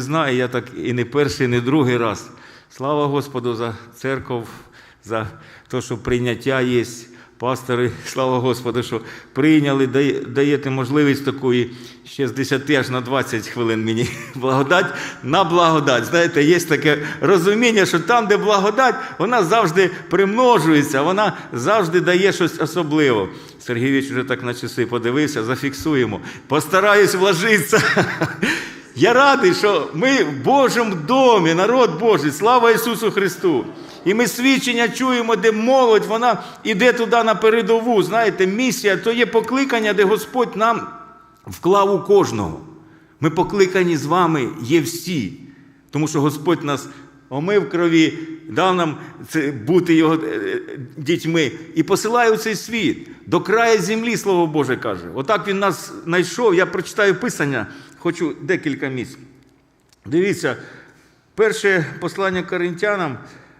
Знаю, я так і не перший, і не другий раз. Слава Господу за церков, за те, що прийняття є. Пастори, слава Господу, що прийняли, даєте можливість такої ще з 10 аж на 20 хвилин мені. Благодать на благодать. Знаєте, є таке розуміння, що там, де благодать, вона завжди примножується, вона завжди дає щось особливе. Сергійович вже так на часи подивився, зафіксуємо. Постараюсь вложитися. Я радий, що ми в Божому домі, народ Божий, слава Ісусу Христу. І ми свідчення чуємо, де молодь, вона іде туди на передову. Знаєте, місія то є покликання, де Господь нам вклав у кожного. Ми покликані з вами є всі, тому що Господь нас омив крові, дав нам бути його е, дітьми і посилає у цей світ до краю землі, Слово Боже каже. Отак він нас знайшов. Я прочитаю Писання, хочу декілька місць. Дивіться, перше послання Коринтянам,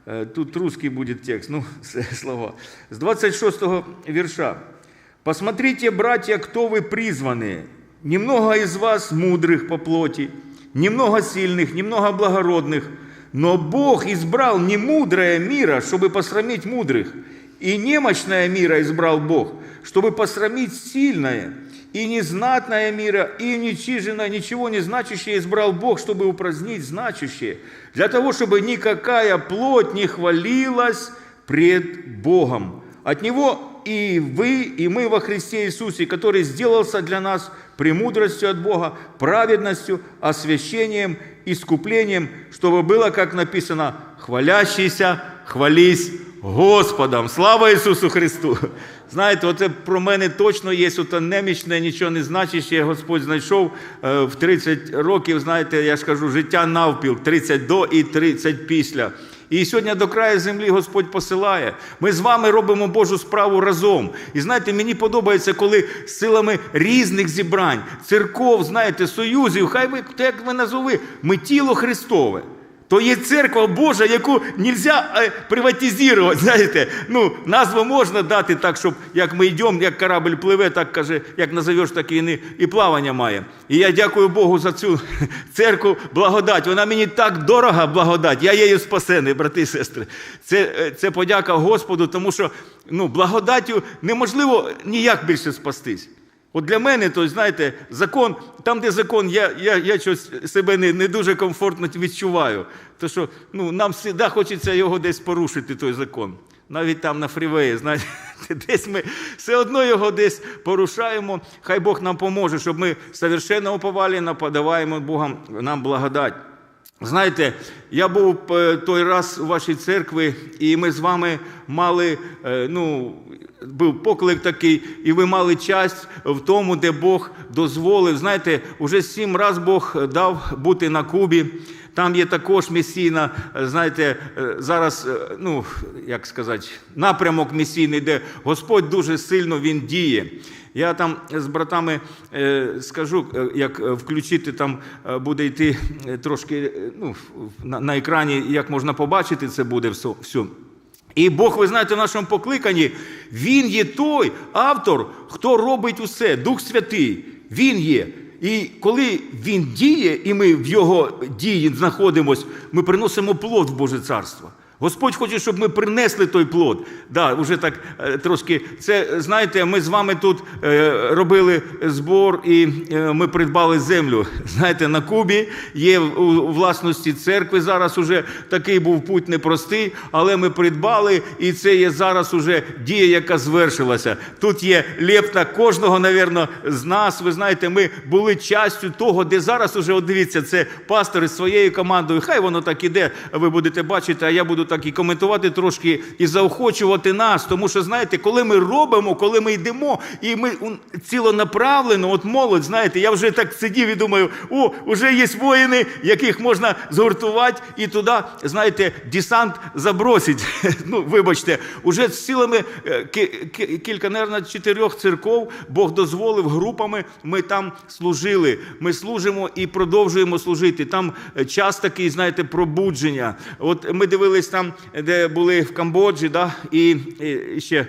е, тут русский буде текст, ну, це слова, з 26 вірша. «Посмотрите, братья, кто вы призваны. Немного из вас мудрых по плоти, немного сильных, немного благородных, но Бог избрал не мудрое мира, чтобы посрамить мудрых, и немощное мира избрал Бог, чтобы посрамить сильное, И незнатное мира, и ничиженное, ничего не значащее избрал Бог, чтобы упразднить значащее, для того, чтобы никакая плоть не хвалилась пред Богом. От Него и вы, и мы во Христе Иисусе, который сделался для нас премудростью от Бога, праведностью, освящением, искуплением, чтобы было, как написано, хвалящийся, хвались Господом. Слава Ісусу Христу! Знаєте, оце про мене точно є оте немічне, нічого не значище. Господь знайшов е, в 30 років, знаєте, я ж кажу, життя навпіл, 30 до і 30 після. І сьогодні до краю землі Господь посилає. Ми з вами робимо Божу справу разом. І знаєте, мені подобається, коли з силами різних зібрань, церков, знаєте, союзів, хай ви як ви назови, ми тіло Христове. То є церква Божа, яку не можна приватизувати. Знаєте, ну, назву можна дати так, щоб як ми йдемо, як корабль пливе, так каже, як назовеш, так і, і плавання має. І я дякую Богу за цю церкву благодать. Вона мені так дорога благодать. Я її спасений, брати і сестри. Це, е, це подяка Господу, тому що ну, благодаттю неможливо ніяк більше спастись. От для мене, то, знаєте, закон, там, де закон, я, я, я щось себе не, не дуже комфортно відчуваю. То що ну, нам завжди хочеться його десь порушити, той закон. Навіть там на фрівеї, знаєте, десь ми все одно його десь порушаємо. Хай Бог нам поможе, щоб ми совершенно уповали, подаваємо Богом нам благодать. Знаєте, я був е, той раз у вашій церкві, і ми з вами мали, е, ну, був поклик такий, і ви мали часть в тому, де Бог дозволив. Знаєте, уже сім разів Бог дав бути на Кубі. Там є також місійна, знаєте, е, зараз, е, ну, як сказати, напрямок місійний, де Господь дуже сильно він діє. Я там з братами е, скажу, як включити там буде йти трошки ну, на екрані, як можна побачити, це буде все. І Бог, ви знаєте, в нашому покликанні, Він є той автор, хто робить усе, Дух Святий. Він є. І коли Він діє, і ми в Його дії знаходимось, ми приносимо плод в Боже Царство. Господь хоче, щоб ми принесли той плод. Да, вже так е, трошки. Це знаєте, ми з вами тут е, робили збор і е, ми придбали землю. Знаєте, на Кубі є у власності церкви. Зараз уже такий був путь непростий, але ми придбали, і це є зараз уже дія, яка звершилася. Тут є лепта кожного, навірно, з нас. Ви знаєте, ми були частю того, де зараз уже, от дивіться, це пастори з своєю командою. Хай воно так іде, ви будете бачити, а я буду так і коментувати трошки і заохочувати нас. Тому що, знаєте, коли ми робимо, коли ми йдемо, і ми цілонаправлено, от молодь, знаєте, я вже так сидів і думаю, о, вже є воїни, яких можна згуртувати і туди, знаєте, десант забросить. Ну, вибачте, уже з силами е, кілька, мабуть, чотирьох церков Бог дозволив групами, ми там служили. Ми служимо і продовжуємо служити. Там е, час такий, знаєте, пробудження. От ми дивились там, де були в Камбоджі, да, і, і ще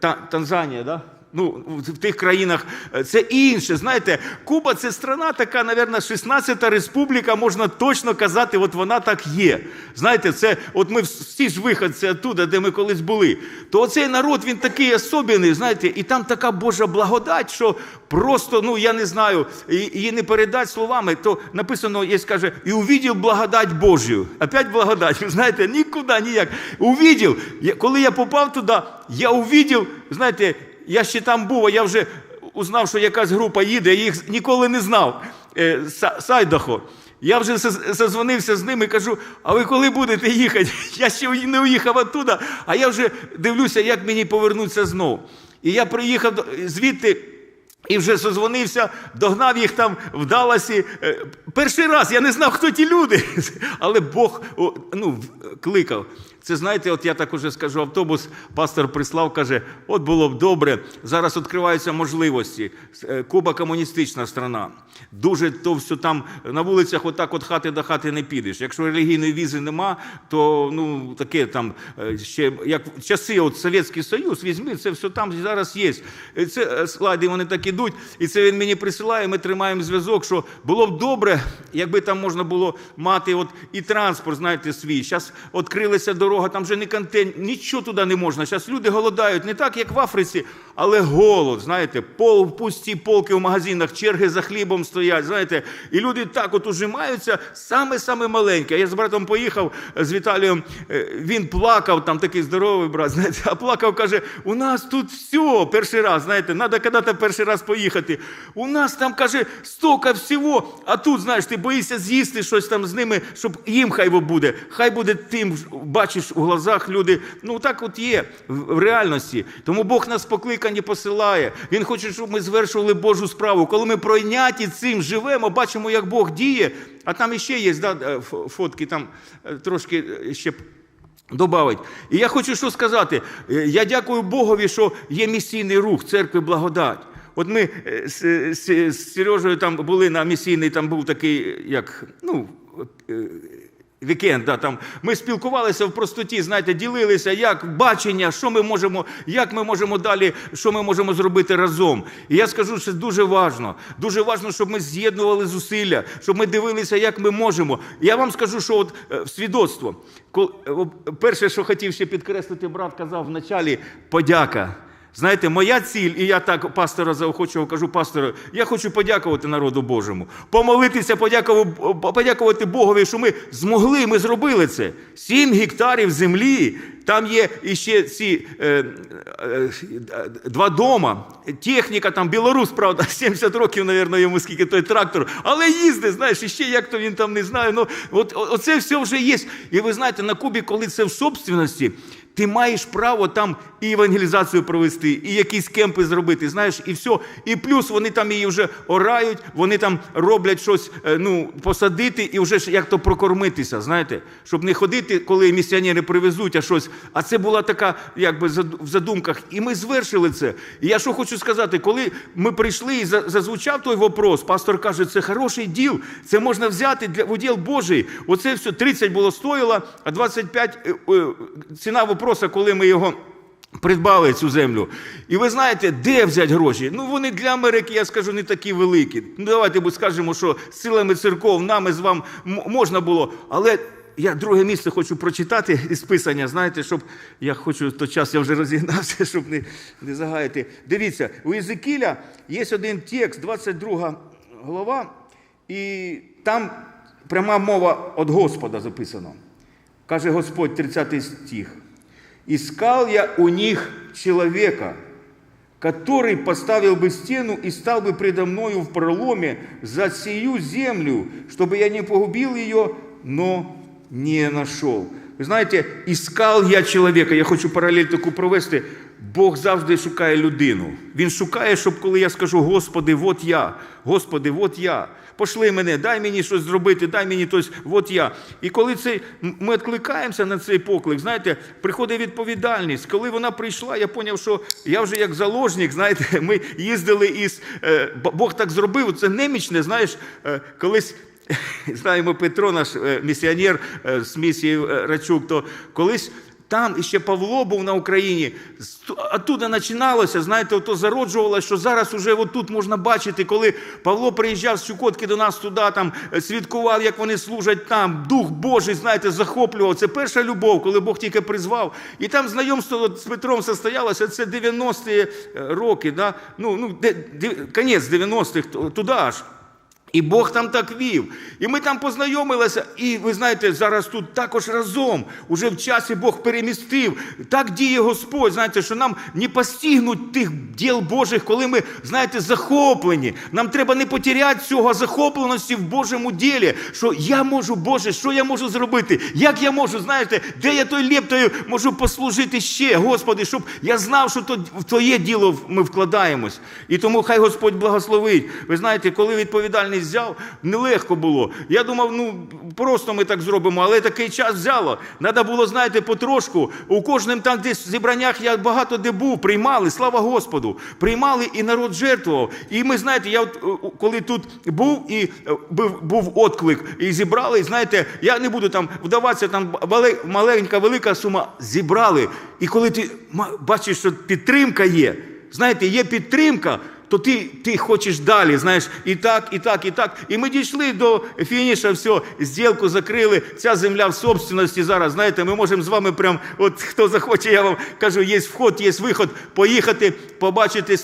Та- Танзанія, да? Ну, в тих країнах е, це інше. Знаєте, Куба це страна така, мабуть, 16-та республіка, можна точно казати, от вона так є. Знаєте, це от ми всі ж виходці оттуда, де ми колись були. То оцей народ він такий особливий, знаєте, і там така Божа благодать, що просто, ну я не знаю, її не передати словами. То написано, є каже, і увидів благодать Божю. Опять благодать. Знаєте, нікуди ніяк. Увидів. Коли я попав туди, я увидів, знаєте. Я ще там був, а я вже узнав, що якась група їде, я їх ніколи не знав. Е, Сайдахо. Я вже заз- зазвонився з ними і кажу, а ви коли будете їхати? Я ще не уїхав оттуда, а я вже дивлюся, як мені повернутися знову. І я приїхав звідти. І вже созвонився, догнав їх там в Далласі. Е, Перший раз я не знав, хто ті люди, але Бог ну, кликав. Це знаєте, от я так уже скажу, автобус пастор прислав, каже: от було б добре. Зараз відкриваються можливості. Е, Куба комуністична страна. Дуже то все там на вулицях, отак от хати до хати не підеш. Якщо релігійної візи нема, то ну таке там е, ще як часи, от Совєтський Союз, візьми, це все там зараз є. Е, Це е, вони так ідуть, і це він мені присилає. Ми тримаємо зв'язок, що було б добре, якби там можна було мати от і транспорт, знаєте, свій. Зараз відкрилася дорога, там вже не контейнер, нічого туди не можна. Зараз люди голодають не так, як в Африці, але голод. Знаєте, пол пусті полки в магазинах, черги за хлібом стоять. Знаєте, і люди так от ужимаються, саме саме маленьке. Я з братом поїхав е, з Віталієм. е, Він плакав, там такий здоровий брат. Знаєте, а плакав, каже: у нас тут все перший раз. Знаєте, треба коли-то перший раз поїхати. У нас там каже стільки всього. А тут, знаєш, ти боїшся з'їсти щось там з ними, щоб їм хай буде. Хай буде тим, бачиш у глазах люди. Ну так от є в реальності. Тому Бог нас покликані посилає. Він хоче, щоб ми звершували Божу справу. Коли ми пройняті цим живемо, бачимо, як Бог діє. А там іще є да, е, фотки, там е, трошки е, ще. Добавить. І я хочу що сказати. Я дякую Богові, що є місійний рух церкви благодать. От ми з, з, з Сережею там були на місійний, там був такий, як, ну, е, Вікенд, да, там ми спілкувалися в простоті, знаєте, ділилися, як бачення, що ми можемо, як ми можемо далі, що ми можемо зробити разом. І я скажу, що дуже важно. Дуже важно, щоб ми з'єднували зусилля, щоб ми дивилися, як ми можемо. Я вам скажу, що от е, свідоцтво. Е, Перше, що хотів ще підкреслити, брат казав в началі, подяка. Знаєте, моя ціль, і я так пастора заохочував, кажу пастору, я хочу подякувати народу Божому, помолитися, подякувати, Богові, що ми змогли, ми зробили це. Сім гектарів землі, там є іще ці е, е, два дома, техніка, там білорус, правда, 70 років, мабуть, йому скільки той трактор, але їздить, знаєш, іще як то він там не знає. Ну, от, оце все вже є. І ви знаєте, на Кубі, коли це в собственності, ти маєш право там і евангелізацію провести, і якісь кемпи зробити, знаєш, і все. І плюс вони там її вже орають, вони там роблять щось, е, ну, посадити і вже як то прокормитися, знаєте, щоб не ходити, коли місіонери привезуть, а щось. А це була така, якби в задумках. І ми звершили це. І я що хочу сказати, коли ми прийшли і зазвучав той вопрос, пастор каже, це хороший діл, це можна взяти для в уділ Божий. Оце все 30 було стоїло, а 25 е, е, ціна вопроса, коли ми його. Придбали цю землю. І ви знаєте, де взяти гроші? Ну вони для Америки, я скажу, не такі великі. Ну давайте скажемо, що з силами церков нами з вами можна було. Але я друге місце хочу прочитати із писання, знаєте, щоб я хочу той час, я вже розігнався, щоб не, не загаяти. Дивіться, у Єзекіля є один текст, 22 глава, і там пряма мова від Господа записана. Каже Господь, 30 стих. «Искал я у них человека, который поставил бы стену и стал бы предо мною в проломе за сию землю, чтобы я не погубил ее, но не нашел». Ви знаєте, іскал я чоловіка. Я хочу паралель таку провести. Бог завжди шукає людину. Він шукає, щоб коли я скажу, Господи, от я, Господи, от я. Пошли мене, дай мені щось зробити, дай мені тось, от я. І коли це, ми відкликаємося на цей поклик, знаєте, приходить відповідальність. Коли вона прийшла, я зрозумів, що я вже як заложник, знаєте, ми їздили із. е, Бог так зробив, це немічне, знаєш, е, колись. Знаємо Петро, наш е, місіонер е, з місії е, Рачук, то колись Там іще Павло був на Україні. Оттуда починалося, знаєте, ото зароджувалося, що зараз уже тут можна бачити, коли Павло приїжджав з Чукотки до нас туди, там свідкував, як вони служать там. Дух Божий, знаєте, захоплював. Це перша любов, коли Бог тільки призвав. І там знайомство з Петром состоялося, це 90-ті роки, да? ну, ну, де, де, кінець 90-х, туди аж. І Бог там так вів. І ми там познайомилися, і ви знаєте, зараз тут також разом. Уже в часі Бог перемістив. Так діє Господь. Знаєте, що нам не постигнуть тих діл Божих, коли ми, знаєте, захоплені. Нам треба не потеряти цього захопленості в Божому ділі. Що я можу, Боже, що я можу зробити? Як я можу, знаєте, де я той лептою можу послужити ще, Господи, щоб я знав, що то в Твоє діло ми вкладаємось. І тому хай Господь благословить. Ви знаєте, коли відповідальність взяв, нелегко було. Я думав, ну просто ми так зробимо, але такий час взяло. Треба було, знаєте, потрошку. У кожному там десь зібраннях я багато де був, приймали, слава Господу. Приймали і народ жертвував. І ми, знаєте, я от, е, коли тут був і е, був, був отклик, і зібрали, і знаєте, я не буду там вдаватися, там маленька, велика сума зібрали. І коли ти бачиш, що підтримка є, знаєте, є підтримка, то ти, ти хочеш далі, знаєш, і так, і так, і так. І ми дійшли до фініша, все, зділку закрили, ця земля в собственності зараз, знаєте, ми можемо з вами прям, от хто захоче, я вам кажу, є вход, є виход, поїхати, побачити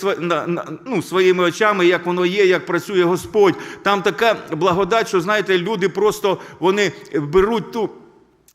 ну, своїми очами, як воно є, як працює Господь. Там така благодать, що, знаєте, люди просто, вони беруть ту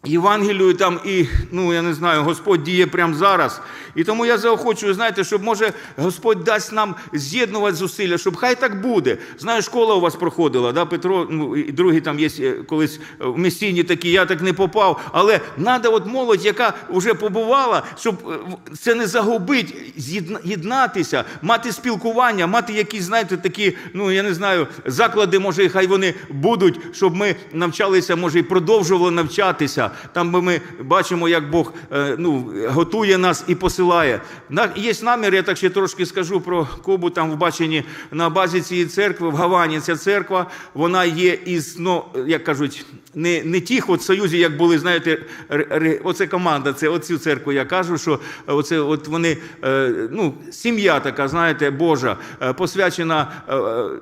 Євангелію там і, ну я не знаю, Господь діє прямо зараз. І тому я заохочую, знаєте, щоб може Господь дасть нам з'єднувати зусилля, щоб хай так буде. Знаю, школа у вас проходила, да, Петро, ну і другий там є е, колись в місійні такі, я так не попав. Але треба от молодь, яка вже побувала, щоб е, це не загубить, з'єдна- єднатися, мати спілкування, мати якісь, знаєте, такі, ну я не знаю, заклади, може, і хай вони будуть, щоб ми навчалися, може, і продовжували навчатися. Там би ми бачимо, як Бог е, ну, готує нас і посилає. Є намір, я так ще трошки скажу про Кубу, там в баченні на базі цієї церкви, в Гавані ця церква, вона є із, ну, як кажуть, не, не тих от союзів, як були, знаєте, оце команда, це оцю церкву я кажу, що оце от вони, е, ну, сім'я така, знаєте, Божа, е, посвячена,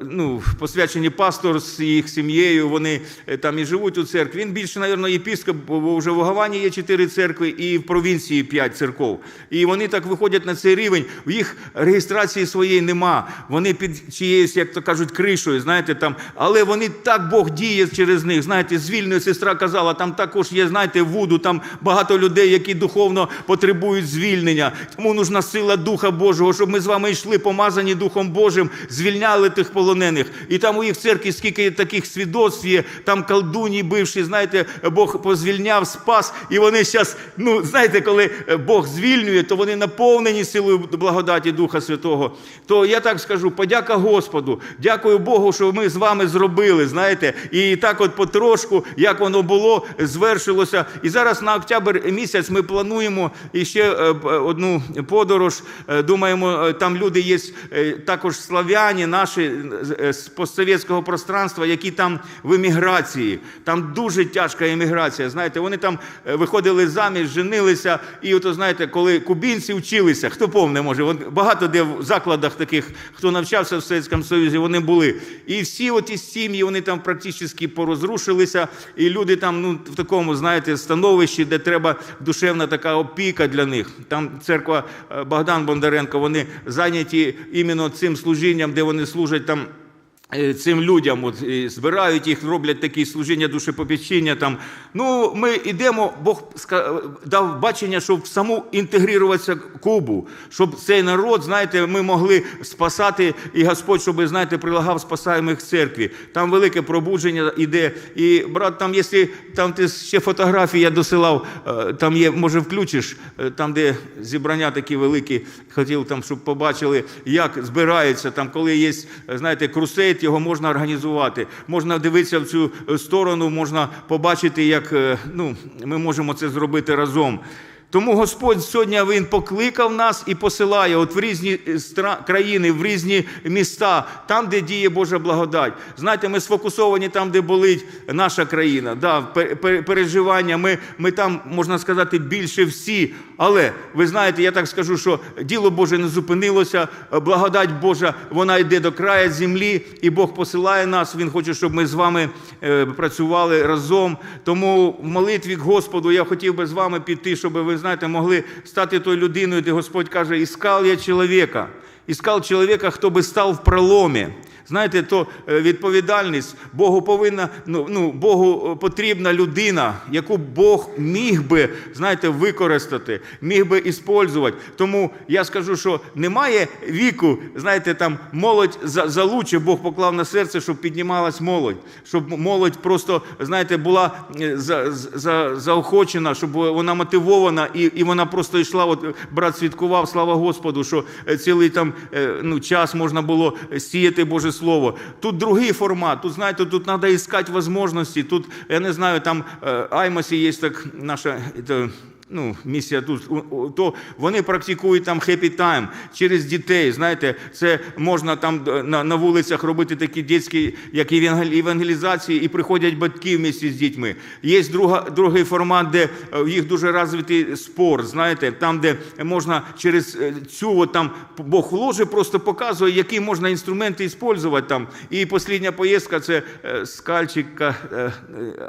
ну, посвячені пастор з їх сім'єю, вони там і живуть у церкві. Він більше, мабуть, єпіскоп, бо вже в Гавані є чотири церкви, і в провінції п'ять церков. І вони так виходять на цей рівень, в їх реєстрації своєї нема. Вони під чиєюсь, як то кажуть, кришою, знаєте, там, але вони так Бог діє через них. Знаєте, з сестра казала, там також є, знаєте, вуду, там багато людей, які духовно потребують звільнення. Тому нужна сила Духа Божого, щоб ми з вами йшли, помазані Духом Божим, звільняли тих полонених. І там у їх церкві скільки таких свідоцтв є, там колдуні бивші, знаєте, Бог позвільняв, спас. І вони зараз, ну, знаєте, коли Бог звільнює, то вони наповнені силою благодаті Духа Святого. То я так скажу, подяка Господу. Дякую Богу, що ми з вами зробили, знаєте, і так от потрошку, як воно було, звершилося. І зараз на октябрь місяць ми плануємо іще е, одну подорож. Е, Думаємо, е, там люди є е, також славяні, наші е, з постсовєтського пространства, які там в еміграції. Там дуже тяжка еміграція. Знаєте, вони там е, виходили заміж, женилися. І от, знаєте, коли кубінці вчилися, хто повне може, багато де в закладах таких, хто навчався в Совєтському Союзі, вони були. І всі оті сім'ї, вони там практично порозрушилися, і люди там ну, в такому, знаєте, становищі, де треба душевна така опіка для них. Там церква е, Богдан Бондаренко, вони зайняті іменно цим служінням, де вони служать там. Е, Цим людям от, збирають їх, роблять такі служіння душепопічення. Там. Ну, ми йдемо, Бог дав бачення, щоб саму інтегруватися Кубу, щоб цей народ, знаєте, ми могли спасати, і Господь, щоб, знаєте, прилагав спасаємих церкві. Там велике пробудження іде. І, брат, там, якщо там ти ще фотографії я досилав, е, там є, може, включиш, е, там, де зібрання такі великі, хотів там, щоб побачили, як збираються, там, коли є, знаєте, крусейд, його можна організувати. Можна дивитися в цю е, сторону, можна побачити, як е, ну, ми можемо це зробити разом. Тому Господь сьогодні Він покликав нас і посилає от в різні е, країни, в різні міста, там, де діє Божа благодать. Знаєте, ми сфокусовані там, де болить наша країна. Да, пе- пе- переживання, ми, ми там, можна сказати, більше всі. Але ви знаєте, я так скажу, що діло Боже не зупинилося, благодать Божа, вона йде до краю землі, і Бог посилає нас. Він хоче, щоб ми з вами е, працювали разом. Тому в молитві к Господу я хотів би з вами піти, щоб ви знаєте, могли стати тою людиною, де Господь каже: Іскал я чоловіка, іскал чоловіка, хто би став в проломі. Знаєте, то е, відповідальність Богу повинна, ну, ну Богу е, потрібна людина, яку Бог міг би, знаєте, використати, міг би іспользувати. Тому я скажу, що немає віку, знаєте, там молодь за- залуче, Бог поклав на серце, щоб піднімалась молодь, щоб молодь просто, знаєте, була за, за, заохочена, щоб вона мотивована, і, і вона просто йшла. От брат свідкував, слава Господу, що е, цілий там ну, час можна було сіяти Боже Слово. Тут другий формат. Тут, знаєте, тут треба іскати можливості. Тут, я не знаю, там е, Аймасі є так наша. е, Ну, місія тут, то вони практикують там happy time через дітей. Знаєте, це можна там е, на, на вулицях робити такі дітські, як евангелізації, і приходять батьки вместе з дітьми. Є друга, другий формат, де е, в їх дуже розвитий спорт, знаєте, там, де можна через е, цю от там Бог ложи просто показує, які можна інструменти використовувати там. І послідня поїздка це з Кальчика е,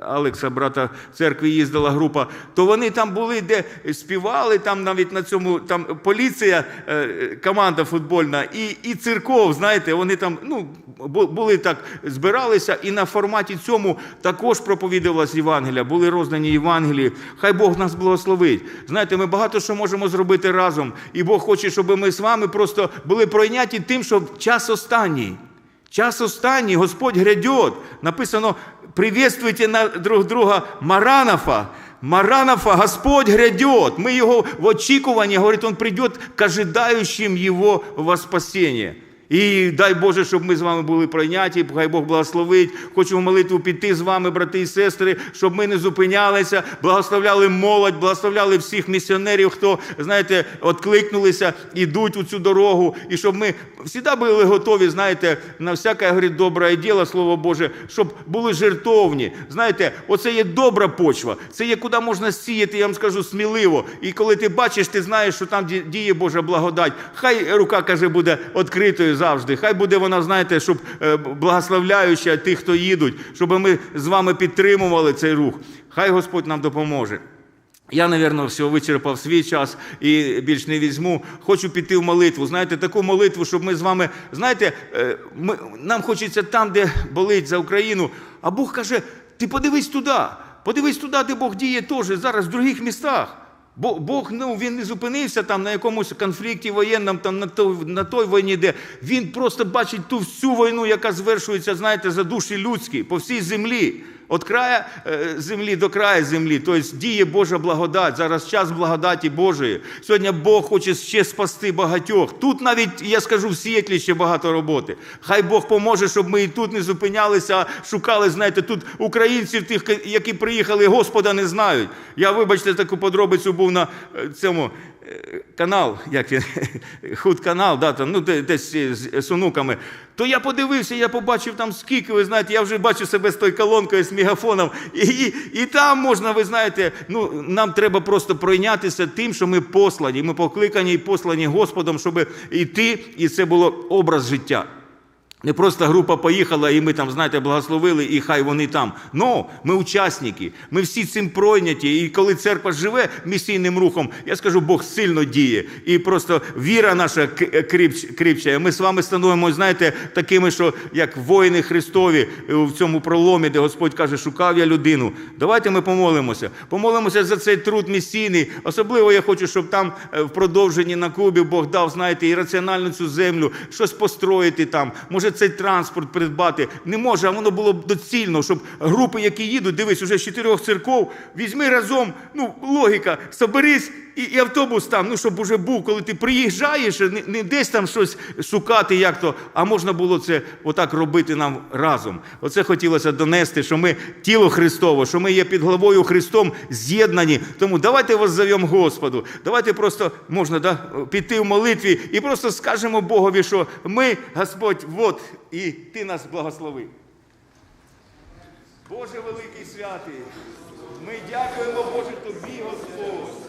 Алекса, брата церкви, їздила група. То вони там були, де співали, там навіть на цьому там поліція, е, команда футбольна, і, і церков, знаєте, вони там ну, були так, збиралися, і на форматі цьому також проповідувалась Євангелія, були роздані Євангелії. Хай Бог нас благословить. Знаєте, ми багато що можемо зробити разом, і Бог хоче, щоб ми з вами просто були пройняті тим, що час останній. Час останній, Господь грядет. Написано, приветствуйте друг друга Маранафа. Маранафа, Господь грядет. Мы его в очікуванні, говорит, Он придет к ожидающим Его во спасение. І дай Боже, щоб ми з вами були пройняті, хай Бог благословить. Хочу в молитву піти з вами, брати і сестри, щоб ми не зупинялися, благословляли молодь, благословляли всіх місіонерів, хто, знаєте, откликнулися, ідуть у цю дорогу, і щоб ми завжди були готові, знаєте, на всяке говорить, добре діло, Слово Боже, щоб були жертовні. Знаєте, оце є добра почва, це є куди можна сіяти, я вам скажу сміливо. І коли ти бачиш, ти знаєш, що там ді- діє Божа благодать. Хай рука каже, буде відкритою завжди. Хай буде вона, знаєте, щоб е, благословляюча тих, хто їдуть, щоб ми з вами підтримували цей рух. Хай Господь нам допоможе. Я, напевно, все вичерпав свій час і більш не візьму. Хочу піти в молитву. Знаєте, таку молитву, щоб ми з вами, знаєте, е, ми, нам хочеться там, де болить за Україну. А Бог каже: ти подивись туди, подивись туди, де Бог діє теж зараз в других містах. Бо Бог ну, він не зупинився там на якомусь конфлікті воєнному, там на той, на той війні, де він просто бачить ту всю війну, яка звершується, знаєте, за душі людські по всій землі. От края е, землі до краю землі, тобто діє Божа благодать. Зараз час благодаті Божої. Сьогодні Бог хоче ще спасти багатьох. Тут навіть я скажу в Сієтлі ще багато роботи. Хай Бог поможе, щоб ми і тут не зупинялися, а шукали. Знаєте, тут українців, тих, які приїхали, Господа не знають. Я, вибачте, таку подробицю був на е, цьому. Канал, як він, худ канал, да, там, ну, де- десь з, з онуками. То я подивився, я побачив там скільки, ви знаєте, я вже бачу себе з тою колонкою, з мегафоном. І, і, і там можна, ви знаєте, ну, нам треба просто пройнятися тим, що ми послані. Ми покликані і послані Господом, щоб йти, і це було образ життя. Не просто група поїхала, і ми там, знаєте, благословили, і хай вони там. Ну, ми учасники, ми всі цим пройняті. І коли церква живе місійним рухом, я скажу, Бог сильно діє. І просто віра наша кріпчає. Ми з вами становимо, знаєте, такими, що як воїни Христові в цьому проломі, де Господь каже, шукав я людину. Давайте ми помолимося. Помолимося за цей труд місійний. Особливо я хочу, щоб там е, в продовженні на Кубі Бог дав, знаєте, і раціональну цю землю, щось построїти там. Може, цей транспорт придбати. Не може, а воно було б доцільно, щоб групи, які їдуть, дивись, уже з чотирьох церков, візьми разом, ну, логіка, соберись і, і автобус там, ну щоб уже був, коли ти приїжджаєш, не, не десь там щось шукати, як то, а можна було це отак робити нам разом. Оце хотілося донести, що ми тіло Христово, що ми є під головою Христом з'єднані. Тому давайте воззовемо Господу. Давайте просто можна да, піти в молитві і просто скажемо Богові, що ми, Господь, от, і Ти нас благослови. Боже великий святий, ми дякуємо, Боже, Тобі, Господь.